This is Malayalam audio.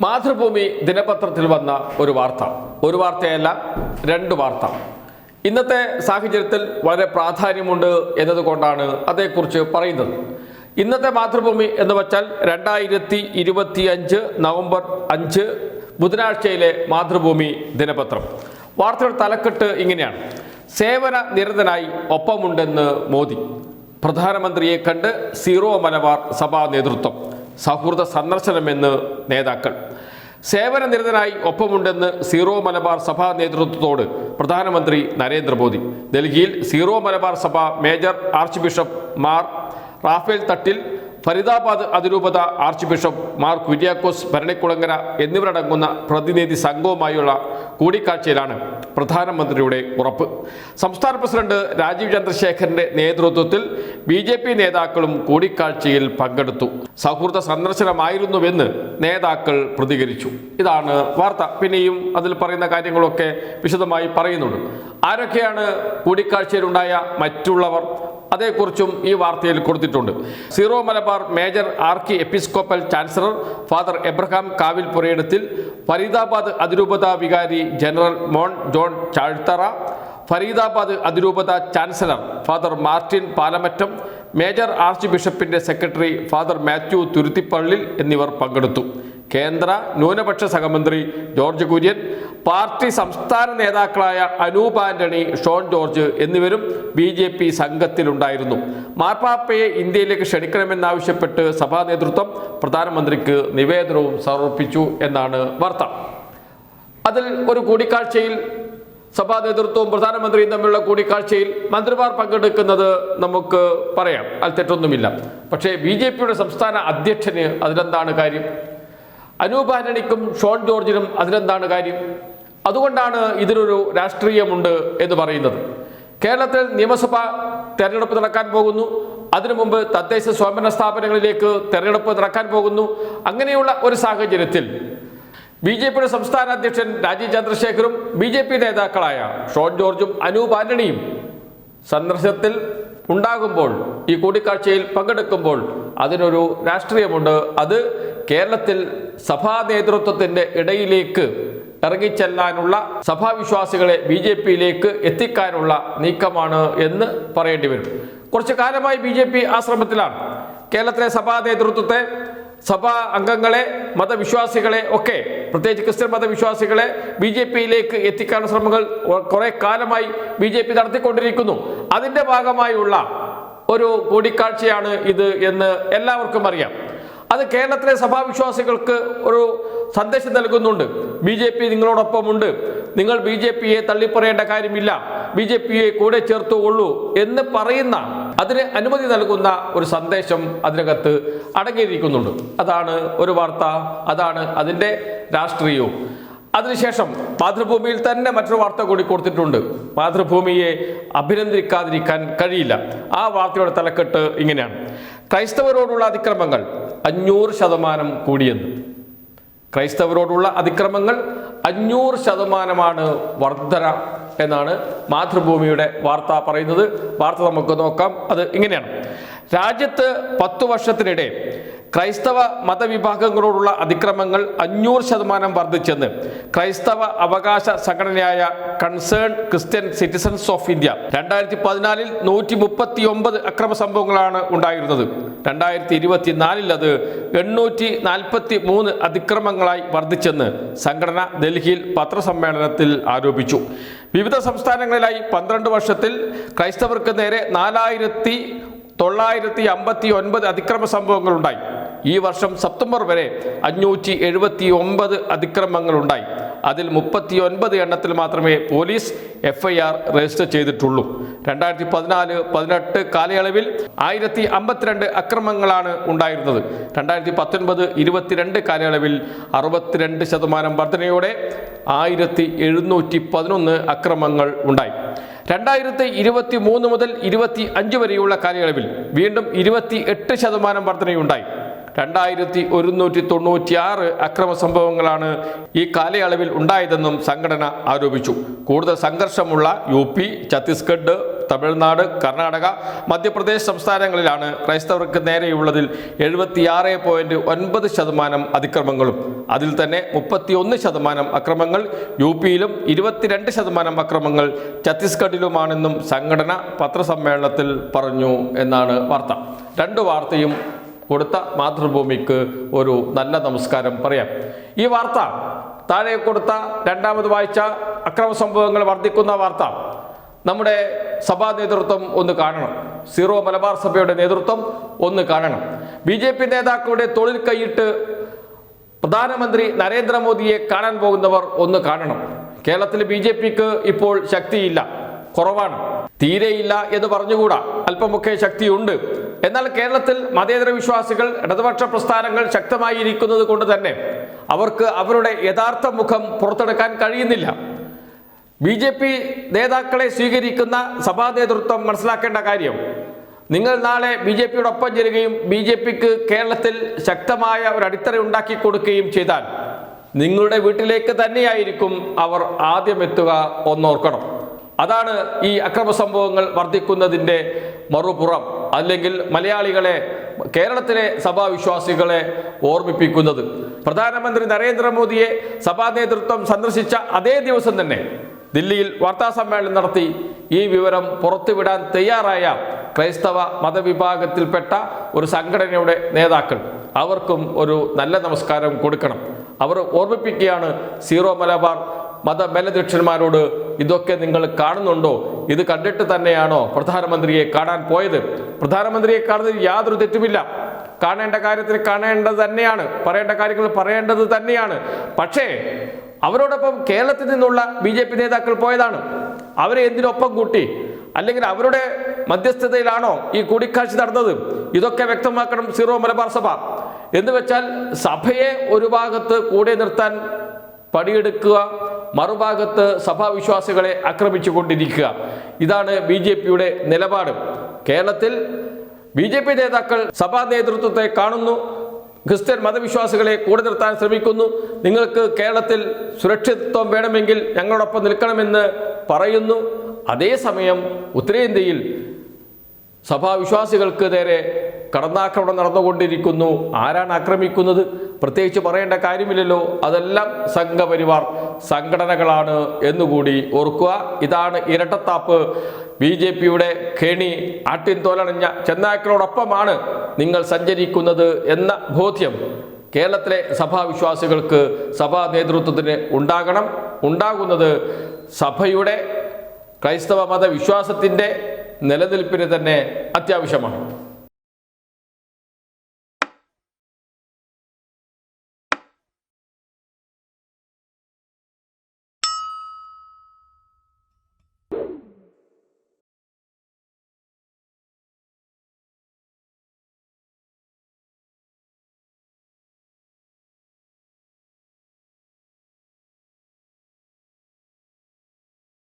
മാതൃഭൂമി ദിനപത്രത്തിൽ വന്ന ഒരു വാർത്ത. ഒരു വാർത്തയല്ല രണ്ട് വാർത്ത. ഇന്നത്തെ സാഹചര്യത്തിൽ വളരെ പ്രാധാന്യമുണ്ട് എന്നതുകൊണ്ടാണ് അതേക്കുറിച്ച് പറയുന്നത്. ഇന്നത്തെ മാതൃഭൂമി എന്ന് വച്ചാൽ രണ്ടായിരത്തി ഇരുപത്തി അഞ്ച് നവംബർ അഞ്ച് ബുധനാഴ്ചയിലെ മാതൃഭൂമി ദിനപത്രം. വാർത്തയുടെ തലക്കെട്ട് ഇങ്ങനെയാണ്. സേവന നിരതനായി ഒപ്പമുണ്ടെന്ന് മോദി. പ്രധാനമന്ത്രിയെ കണ്ട് സീറോ മലബാർ സഭാ നേതൃത്വം. സൗഹൃദ സന്ദർശനമെന്ന് നേതാക്കൾ. സേവന നിരതനായി ഒപ്പമുണ്ടെന്ന് സീറോ മലബാർ സഭാ നേതൃത്വത്തോട് പ്രധാനമന്ത്രി നരേന്ദ്രമോദി. ഡൽഹിയിൽ സീറോ മലബാർ സഭ major arch bishop Mar Raphael Thattil Faridabad അതിരൂപത ആർച്ച് ബിഷപ്പ് മാർ കുര്യാക്കോസ് ഭരണിക്കുളങ്ങര എന്നിവരടങ്ങുന്ന പ്രതിനിധി സംഘവുമായുള്ള കൂടിക്കാഴ്ചയിലാണ് പ്രധാനമന്ത്രിയുടെ ഉറപ്പ്. സംസ്ഥാന പ്രസിഡന്റ് രാജീവ് ചന്ദ്രശേഖരന്റെ നേതൃത്വത്തിൽ ബി ജെ പി നേതാക്കളും കൂടിക്കാഴ്ചയിൽ പങ്കെടുത്തു. സൗഹൃദ സന്ദർശനമായിരുന്നുവെന്ന് നേതാക്കൾ പ്രതികരിച്ചു. ഇതാണ് വാർത്ത. പിന്നെയും അതിൽ പറയുന്ന കാര്യങ്ങളൊക്കെ വിശദമായി പറയുന്നുണ്ട്. ആരൊക്കെയാണ് കൂടിക്കാഴ്ചയിലുണ്ടായ മറ്റുള്ളവർ? അതേക്കുറിച്ചും ഈ വാർത്തയിൽ കൊടുത്തിട്ടുണ്ട്. Syro Malabar major archiepiscopal chancellor father Abraham Kavil Purayidathil Faridabad അതിരൂപത vicar general Mon John Chazhthara Faridabad അതിരൂപത chancellor father Martin Palamattam major arch ബിഷപ്പിന്റെ സെക്രട്ടറി ഫാദർ മാത്യു തുരുത്തിപ്പള്ളിൽ എന്നിവർ പങ്കെടുത്തു. കേന്ദ്ര ന്യൂനപക്ഷ സഹമന്ത്രി ജോർജ് കുര്യൻ പാർട്ടി സംസ്ഥാന നേതാക്കളായ അനൂപ് ആന്റണി ഷോൺ ജോർജ് എന്നിവരും ബി ജെ പി സംഘത്തിലുണ്ടായിരുന്നു. മാർപ്പാപ്പയെ ഇന്ത്യയിലേക്ക് ക്ഷണിക്കണമെന്നാവശ്യപ്പെട്ട് സഭാ നേതൃത്വം പ്രധാനമന്ത്രിക്ക് നിവേദനവും സമർപ്പിച്ചു എന്നാണ് വാർത്ത. അതിൽ ഒരു കൂടിക്കാഴ്ചയിൽ സഭാ നേതൃത്വവും പ്രധാനമന്ത്രിയും തമ്മിലുള്ള കൂടിക്കാഴ്ചയിൽ മന്ത്രിമാർ പങ്കെടുക്കുന്നത് നമുക്ക് പറയാം. അത് തെറ്റൊന്നുമില്ല. പക്ഷേ ബി ജെ പിയുടെ സംസ്ഥാന അധ്യക്ഷന് അതിലെന്താണ് കാര്യം? അനൂപ് ആന്റണിക്കും ഷോൺ ജോർജിനും അതിലെന്താണ് കാര്യം? അതുകൊണ്ടാണ് ഇതിനൊരു രാഷ്ട്രീയമുണ്ട് എന്ന് പറയുന്നത്. കേരളത്തിൽ നിയമസഭ തെരഞ്ഞെടുപ്പ് നടക്കാൻ പോകുന്നു. അതിനു മുമ്പ് തദ്ദേശ സ്വയംഭരണ സ്ഥാപനങ്ങളിലേക്ക് തെരഞ്ഞെടുപ്പ് നടക്കാൻ പോകുന്നു. അങ്ങനെയുള്ള ഒരു സാഹചര്യത്തിൽ ബി ജെ പിയുടെ സംസ്ഥാന അധ്യക്ഷൻ രാജീവ് ചന്ദ്രശേഖറും ബി ജെ പി നേതാക്കളായ ഷോൺ ജോർജും അനൂപ് ആന്റണിയും സന്ദർശനത്തിൽ ഉണ്ടാകുമ്പോൾ ഈ കൂടിക്കാഴ്ചയിൽ പങ്കെടുക്കുമ്പോൾ അതിനൊരു രാഷ്ട്രീയമുണ്ട്. അത് കേരളത്തിൽ സഭാ നേതൃത്വത്തിന്റെ ഇടയിലേക്ക് ഇറങ്ങിച്ചെല്ലാനുള്ള സഭാവിശ്വാസികളെ ബി ജെ പിയിലേക്ക് എത്തിക്കാനുള്ള നീക്കമാണ് എന്ന് പറയേണ്ടി വരും. കുറച്ചു കാലമായി ബി ജെ പി ആശ്രമത്തിലാണ്. കേരളത്തിലെ സഭാ നേതൃത്വത്തെ സഭാ അംഗങ്ങളെ മതവിശ്വാസികളെ ഒക്കെ പ്രത്യേകിച്ച് ക്രിസ്ത്യൻ മതവിശ്വാസികളെ ബി ജെ പിയിലേക്ക് എത്തിക്കാനുള്ള ശ്രമങ്ങൾ കുറെ കാലമായി ബി ജെ പി നടത്തിക്കൊണ്ടിരിക്കുന്നു. അതിന്റെ ഭാഗമായുള്ള ഒരു കൂടിക്കാഴ്ചയാണ് ഇത് എന്ന് എല്ലാവർക്കും അറിയാം. അത് കേരളത്തിലെ സഭാവിശ്വാസികൾക്ക് ഒരു സന്ദേശം നൽകുന്നുണ്ട്. ബി ജെ പി നിങ്ങളോടൊപ്പമുണ്ട്. നിങ്ങൾ ബി ജെ പിയെ തള്ളിപ്പറയേണ്ട കാര്യമില്ല. ബി ജെ പിയെ കൂടെ ചേർത്തുകൊള്ളൂ എന്ന് പറയുന്ന അതിന് അനുമതി നൽകുന്ന ഒരു സന്ദേശം അതിനകത്ത് അടങ്ങിയിരിക്കുന്നുണ്ട്. അതാണ് ഒരു വാർത്ത അതാണ് അതിന്റെ രാഷ്ട്രീയവും. അതിനുശേഷം മാതൃഭൂമിയിൽ തന്നെ മറ്റൊരു വാർത്ത കൂടി കൊടുത്തിട്ടുണ്ട്. മാതൃഭൂമിയെ അഭിനന്ദിക്കാതിരിക്കാൻ കഴിയില്ല. ആ വാർത്തയുടെ തലക്കെട്ട് ഇങ്ങനെയാണ്. ക്രൈസ്തവരോടുള്ള അതിക്രമങ്ങൾ അഞ്ഞൂറ് ശതമാനം കൂടിയെന്ന്. ക്രൈസ്തവരോടുള്ള അതിക്രമങ്ങൾ അഞ്ഞൂറ് ശതമാനമാണ് വർധന എന്നാണ് മാതൃഭൂമിയുടെ വാർത്ത പറയുന്നത്. വാർത്ത നമുക്ക് നോക്കാം. അത് ഇങ്ങനെയാണ്. രാജ്യത്ത് പത്തു വർഷത്തിനിടെ ക്രൈസ്തവ മതവിഭാഗങ്ങളോടുള്ള അതിക്രമങ്ങൾ അഞ്ഞൂറ് ശതമാനം വർദ്ധിച്ചെന്ന് ക്രൈസ്തവ അവകാശ സംഘടനയായ concern Christian citizens of India രണ്ടായിരത്തി പതിനാലിൽ നൂറ്റി മുപ്പത്തി ഒമ്പത് അക്രമ സംഭവങ്ങളാണ് ഉണ്ടായിരുന്നത്. രണ്ടായിരത്തി ഇരുപത്തിനാലിൽ അത് എണ്ണൂറ്റി നാൽപ്പത്തി മൂന്ന് അതിക്രമങ്ങളായി വർദ്ധിച്ചെന്ന് സംഘടന ഡൽഹിയിൽ പത്രസമ്മേളനത്തിൽ ആരോപിച്ചു. വിവിധ സംസ്ഥാനങ്ങളിലായി പന്ത്രണ്ട് വർഷത്തിൽ ക്രൈസ്തവർക്ക് നേരെ നാലായിരത്തി തൊള്ളായിരത്തി അമ്പത്തി ഒൻപത് അതിക്രമ സംഭവങ്ങൾ ഉണ്ടായി ഈ വർഷം സെപ്റ്റംബർ വരെ അഞ്ഞൂറ്റി എഴുപത്തി ഒമ്പത് അതിക്രമങ്ങളുണ്ടായി. അതിൽ മുപ്പത്തി ഒൻപത് എണ്ണത്തിൽ മാത്രമേ പോലീസ് എഫ്ഐആർ രജിസ്റ്റർ ചെയ്തിട്ടുള്ളൂ. രണ്ടായിരത്തി പതിനാല് പതിനെട്ട് കാലയളവിൽ ആയിരത്തി അമ്പത്തിരണ്ട് അക്രമങ്ങളാണ് ഉണ്ടായിരുന്നത്. രണ്ടായിരത്തി പത്തൊൻപത് ഇരുപത്തിരണ്ട് കാലയളവിൽ അറുപത്തിരണ്ട് ശതമാനം വർധനയോടെ ആയിരത്തി എഴുന്നൂറ്റി പതിനൊന്ന് അക്രമങ്ങൾ ഉണ്ടായി. രണ്ടായിരത്തി ഇരുപത്തി മൂന്ന് മുതൽ ഇരുപത്തി അഞ്ച് വരെയുള്ള കാലയളവിൽ വീണ്ടും ഇരുപത്തി എട്ട് ശതമാനം വർധനയുണ്ടായി. രണ്ടായിരത്തി ഒരുന്നൂറ്റി തൊണ്ണൂറ്റി ആറ് അക്രമ സംഭവങ്ങളാണ് ഈ കാലയളവിൽ ഉണ്ടായതെന്നും സംഘടന ആരോപിച്ചു. കൂടുതൽ സംഘർഷമുള്ള യു പി ഛത്തീസ്ഗഡ് തമിഴ്നാട് കർണാടക മധ്യപ്രദേശ് സംസ്ഥാനങ്ങളിലാണ് ക്രൈസ്തവർക്ക് നേരെയുള്ളതിൽ എഴുപത്തിയാറ് പോയിന്റ് ഒൻപത് ശതമാനം അതിക്രമങ്ങളും. അതിൽ തന്നെ മുപ്പത്തിയൊന്ന് ശതമാനം അക്രമങ്ങൾ യു പിയിലും ഇരുപത്തിരണ്ട് ശതമാനം അക്രമങ്ങൾ ഛത്തീസ്ഗഡിലുമാണെന്നും സംഘടന പത്രസമ്മേളനത്തിൽ പറഞ്ഞു എന്നാണ് വാർത്ത. രണ്ട് വാർത്തയും കൊടുത്ത മാതൃഭൂമിക്ക് ഒരു നല്ല നമസ്കാരം പറയാം. ഈ വാർത്ത താഴെ കൊടുത്ത രണ്ടാമത് വായിച്ച അക്രമ സംഭവങ്ങൾ വർദ്ധിക്കുന്ന വാർത്ത നമ്മുടെ സഭാ നേതൃത്വം ഒന്ന് കാണണം. സീറോ മലബാർ സഭയുടെ നേതൃത്വം ഒന്ന് കാണണം. ബി ജെ പി നേതാക്കളുടെ തൊഴിൽ കൈയിട്ട് പ്രധാനമന്ത്രി നരേന്ദ്രമോദിയെ കാണാൻ പോകുന്നവർ ഒന്ന് കാണണം. കേരളത്തിൽ ബി ജെ പിക്ക് ഇപ്പോൾ ശക്തിയില്ല. കുറവാണ്. തീരെയില്ല എന്ന് പറഞ്ഞുകൂടാ. അല്പമൊക്കെ ശക്തിയുണ്ട്. എന്നാൽ കേരളത്തിൽ മതേതര വിശ്വാസികൾ ഇടതുപക്ഷ പ്രസ്ഥാനങ്ങൾ ശക്തമായി ഇരിക്കുന്നത് കൊണ്ട് തന്നെ അവർക്ക് അവരുടെ യഥാർത്ഥ മുഖം പുറത്തെടുക്കാൻ കഴിയുന്നില്ല. ബി ജെ പി നേതാക്കളെ സ്വീകരിക്കുന്ന സഭാ നേതൃത്വം മനസ്സിലാക്കേണ്ട കാര്യം നിങ്ങൾ നാളെ ബി ജെ പിയുടെ ഒപ്പം ചേരുകയും ബി ജെ പിക്ക് കേരളത്തിൽ ശക്തമായ ഒരു അടിത്തറ ഉണ്ടാക്കി കൊടുക്കുകയും ചെയ്താൽ നിങ്ങളുടെ വീട്ടിലേക്ക് തന്നെയായിരിക്കും അവർ ആദ്യം എത്തുക ഒന്നോർക്കണം അതാണ് ഈ അക്രമ സംഭവങ്ങൾ വർദ്ധിക്കുന്നതിന്റെ മറുപുറം അല്ലെങ്കിൽ മലയാളികളെ കേരളത്തിലെ സഭാവിശ്വാസികളെ ഓർമ്മിപ്പിക്കുന്നത്. പ്രധാനമന്ത്രി നരേന്ദ്രമോദിയെ സഭാ നേതൃത്വം സന്ദർശിച്ച അതേ ദിവസം തന്നെ ദില്ലിയിൽ വാർത്താ സമ്മേളനം നടത്തി. ഈ വിവരം പുറത്തുവിടാൻ തയ്യാറായ ക്രൈസ്തവ മതവിഭാഗത്തിൽപ്പെട്ട ഒരു സംഘടനയുടെ നേതാക്കൾ. അവർക്കും ഒരു നല്ല നമസ്കാരം കൊടുക്കണം. അവർ ഓർമ്മിപ്പിക്കുകയാണ് സീറോ മലബാർ മത മേലധ്യക്ഷന്മാരോട് ഇതൊക്കെ നിങ്ങൾ കാണുന്നുണ്ടോ? ഇത് കണ്ടിട്ട് തന്നെയാണോ പ്രധാനമന്ത്രിയെ കാണാൻ പോയത്? പ്രധാനമന്ത്രിയെ കാണുന്നതിൽ യാതൊരു തെറ്റുമില്ല. കാണേണ്ട കാര്യത്തിൽ കാണേണ്ടത് തന്നെയാണ്. പറയേണ്ട കാര്യങ്ങൾ പറയേണ്ടത് തന്നെയാണ്. പക്ഷേ അവരോടൊപ്പം കേരളത്തിൽ നിന്നുള്ള ബി ജെ പി നേതാക്കൾ പോയതാണ്. അവരെ എന്തിനൊപ്പം കൂട്ടി? അല്ലെങ്കിൽ അവരുടെ മധ്യസ്ഥതയിലാണോ ഈ കൂടിക്കാഴ്ച നടന്നത്? ഇതൊക്കെ വ്യക്തമാക്കണം സീറോ മലബാർ സഭ. എന്ന് വെച്ചാൽ സഭയെ ഒരു ഭാഗത്ത് കൂടെ നിർത്താൻ പണിയെടുക്കുക മറുഭാഗത്ത് സഭാവിശ്വാസികളെ ആക്രമിച്ചു കൊണ്ടിരിക്കുക ഇതാണ് ബി ജെ പിയുടെ നിലപാട്. കേരളത്തിൽ ബി ജെ പി നേതാക്കൾ സഭാ നേതൃത്വത്തെ കാണുന്നു ക്രിസ്ത്യൻ മതവിശ്വാസികളെ കൂടെ നിർത്താൻ ശ്രമിക്കുന്നു. നിങ്ങൾക്ക് കേരളത്തിൽ സുരക്ഷിതത്വം വേണമെങ്കിൽ ഞങ്ങളോടൊപ്പം നിൽക്കണമെന്ന് പറയുന്നു. അതേസമയം ഉത്തരേന്ത്യയിൽ സഭാവിശ്വാസികൾക്ക് നേരെ കടന്നാക്രമണം നടന്നുകൊണ്ടിരിക്കുന്നു. ആരാണ് ആക്രമിക്കുന്നത്? പ്രത്യേകിച്ച് പറയേണ്ട കാര്യമില്ലല്ലോ. അതെല്ലാം സംഘപരിവാർ സംഘടനകളാണ് എന്നുകൂടി ഓർക്കുക. ഇതാണ് ഇരട്ടത്താപ്പ്. ബി ജെ പിയുടെ കെണി ആട്ടിൻ തോലണഞ്ഞ നിങ്ങൾ സഞ്ചരിക്കുന്നത് എന്ന ബോധ്യം കേരളത്തിലെ സഭാവിശ്വാസികൾക്ക് സഭാ നേതൃത്വത്തിന് ഉണ്ടാകണം. ഉണ്ടാകുന്നത് സഭയുടെ ക്രൈസ്തവ മത വിശ്വാസത്തിന്റെ നിലനിൽപ്പിന് തന്നെ അത്യാവശ്യമാണ്.